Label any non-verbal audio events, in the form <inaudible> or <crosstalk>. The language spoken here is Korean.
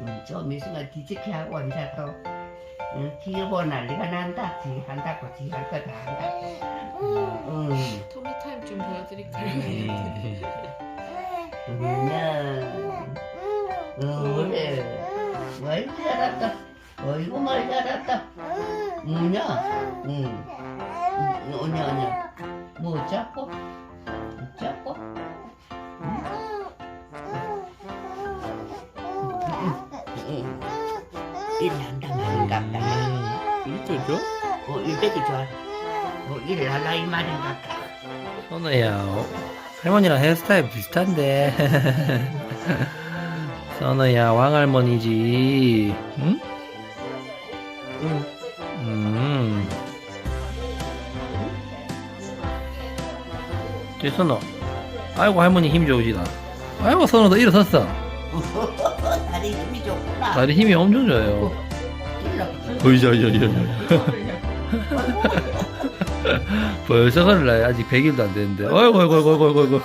음, 좀 있으면 뒤집게 하고 이제 또 응, 기고 난리가 난다. 지 한다고 지 할 거 다 한다. 응. 토미타임 좀 보여드릴까요? 응. 응, 그래. 말 잘한다. 어이구 말 잘한다. 뭐냐? 응. 뭐냐, 뭐냐. 뭐 잡고? 잡고? 응. 일한다 말인갑다. 이렇게 줘? 어, 이렇게 좋아. 어, 일을 하려 이 말인갑다. 선우야 할머니랑 헤어스타일 비슷한데 <laughs> 선우야 왕할머니지 응? 응. 음. 이 선우 아이고 할머니 힘 좋으시다 아이고 선우 너 일어섰어 <laughs> 다리 힘이 좋구나. 다리 힘이 엄청 좋아요. 일로. 어이저저저 <laughs> 벌써 그럴래 아직 100일도 안 됐는데. 어이구 어이구 어이구 어이구 어이구